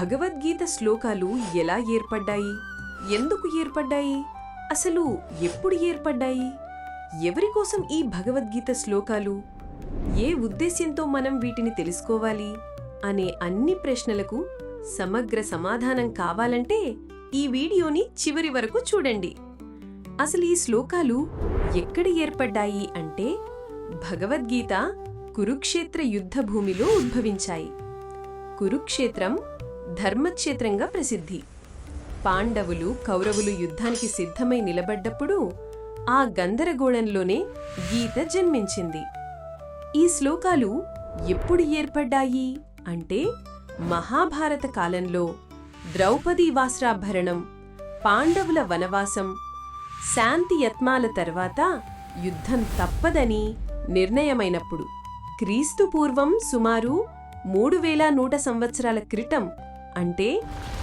భగవద్గీత శ్లోకాలు ఎలా ఏర్పడ్డాయి? ఎందుకు ఏర్పడ్డాయి? అసలు ఎప్పుడు ఏర్పడ్డాయి? ఎవరి కోసం ఈ భగవద్గీత శ్లోకాలు? ఏ ఉద్దేశ్యంతో మనం వీటిని తెలుసుకోవాలి? అనే అన్ని ప్రశ్నలకు సమగ్ర సమాధానం కావాలంటే ఈ వీడియోని చివరి వరకు చూడండి. అసలు ఈ శ్లోకాలు ఎక్కడ ఏర్పడ్డాయి అంటే భగవద్గీత కురుక్షేత్ర యుద్ధభూమిలో ఉద్భవించాయి. కురుక్షేత్రం ధర్మక్షేత్రంగా ప్రసిద్ధి. పాండవులు కౌరవులు యుద్ధానికి సిద్ధమై నిలబడ్డప్పుడు ఆ గందరగోళంలోనే గీత జన్మించింది. ఈ శ్లోకాలు ఎప్పుడు ఏర్పడ్డాయి? అంటే మహాభారత కాలంలో ద్రౌపదీ వాస్రాభరణం పాండవుల వనవాసం శాంతి యత్నాల తర్వాత యుద్ధం తప్పదని నిర్ణయమైనప్పుడు. క్రీస్తు పూర్వం సుమారు మూడు వేల నూట సంవత్సరాల క్రితం అంటే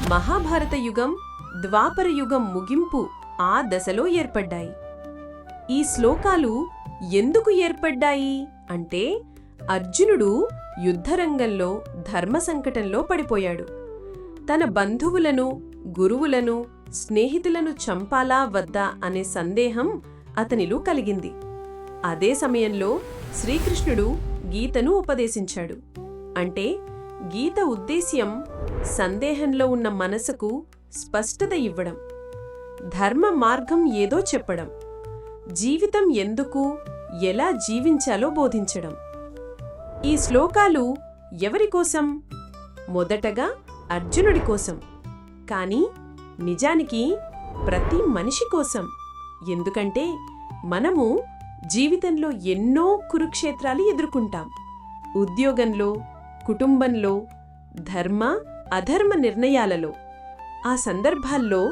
మహాభారత యుగం ద్వాపర యుగం ముగింపు ఆ దశలో ఏర్పడ్డాయి. ఈ శ్లోకాలు ఎందుకు ఏర్పడ్డాయి? అంటే అర్జునుడు యుద్ధరంగంలో ధర్మ సంకటంలో పడిపోయాడు. తన బంధువులను గురువులను స్నేహితులను చంపాలా వద్దా అనే సందేహం అతనిలో కలిగింది. అదే సమయంలో శ్రీకృష్ణుడు గీతను ఉపదేశించాడు. అంటే గీత ఉద్దేశ్యం సందేహంలో ఉన్న మనసుకు స్పష్టత ఇవ్వడం ధర్మ మార్గం ఏదో చెప్పడం జీవితం ఎందుకు ఎలా జీవించాలో బోధించడం. ఈ శ్లోకాలు ఎవరి కోసం? మొదటగా అర్జునుడి కోసం. కానీ నిజానికి ప్రతి మనిషి కోసం. ఎందుకంటే మనము జీవితంలో ఎన్నో కురుక్షేత్రాలు ఎదుర్కొంటాం. ఉద్యోగంలో కుటుంబంలో ధర్మ అధర్మ నిర్ణయాలలో ఆ సందర్భాల్లో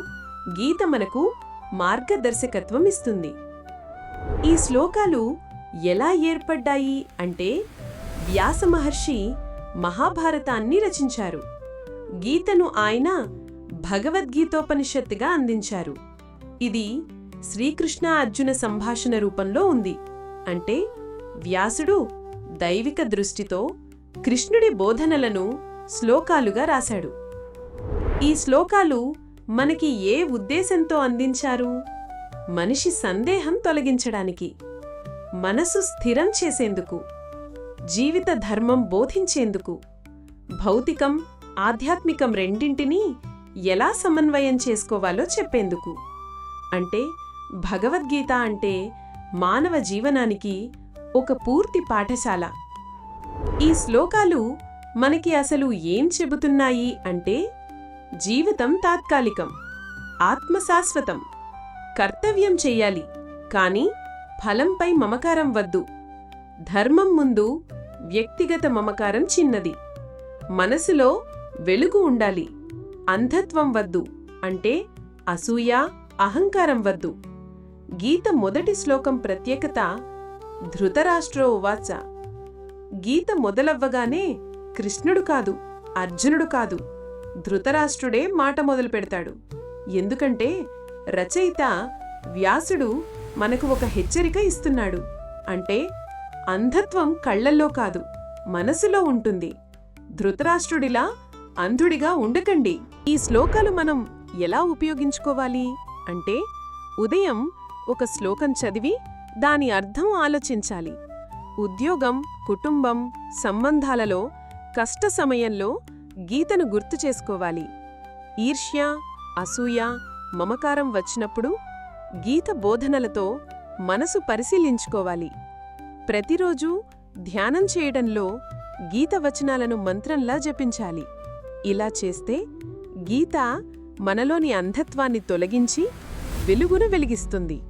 గీత మనకు మార్గదర్శకత్వం ఇస్తుంది. ఈ శ్లోకాలు ఎలా ఏర్పడ్డాయి అంటే వ్యాస మహర్షి మహాభారతాన్ని రచించారు. గీతను ఆయన భగవద్గీతోపనిషత్తుగా అందించారు. ఇది శ్రీకృష్ణ అర్జున సంభాషణ రూపంలో ఉంది. అంటే వ్యాసుడు దైవిక దృష్టితో కృష్ణుడి బోధనలను శ్లోకాలుగా రాశాడు. ఈ శ్లోకాలు మనకి ఏ ఉద్దేశంతో అందించారు? మనిషి సందేహం తొలగించడానికి మనసు స్థిరం చేసేందుకు జీవిత ధర్మం బోధించేందుకు భౌతికం ఆధ్యాత్మికం రెండింటినీ ఎలా సమన్వయం చేసుకోవాలో చెప్పేందుకు. అంటే భగవద్గీత అంటే మానవ జీవనానికి ఒక పూర్తి పాఠశాల ఈ శ్లోకాలు మనకి అసలు ఏం చెబుతున్నాయి అంటే జీవితం తాత్కాలికం ఆత్మశాశ్వతం కర్తవ్యం చెయ్యాలి కానీ ఫలంపై మమకారం వద్దు. ధర్మం ముందు వ్యక్తిగత మమకారం చిన్నది. మనసులో వెలుగు ఉండాలి. అంధత్వం వద్దు అంటే అసూయ అహంకారం వద్దు. గీత మొదటి శ్లోకం ప్రత్యేకత ధృతరాష్ట్రో ఉవాచ. గీత మొదలవ్వగానే కృష్ణుడు కాదు అర్జునుడు కాదు ధృతరాష్ట్రుడే మాట మొదలు పెడతాడు. ఎందుకంటే రచయిత వ్యాసుడు మనకు ఒక హెచ్చరిక ఇస్తున్నాడు. అంటే అంధత్వం కళ్ళల్లో కాదు మనసులో ఉంటుంది. ధృతరాష్ట్రుడిలా అంధుడిగా ఉండకండి. ఈ శ్లోకాలు మనం ఎలా ఉపయోగించుకోవాలి? అంటే ఉదయం ఒక శ్లోకం చదివి దాని అర్థం ఆలోచించాలి. ఉద్యోగం కుటుంబం సంబంధాలలో కష్ట సమయంలో గీతను గుర్తు చేసుకోవాలి. ఈర్ష్య అసూయ మమకారం వచ్చినప్పుడు గీత బోధనలతో మనసు పరిశీలించుకోవాలి. ప్రతిరోజు ధ్యానం చేయడంలో గీత వచనాలను మంత్రంలా జపించాలి. ఇలా చేస్తే గీత మనలోని అంధత్వాన్ని తొలగించి వెలుగును వెలిగిస్తుంది.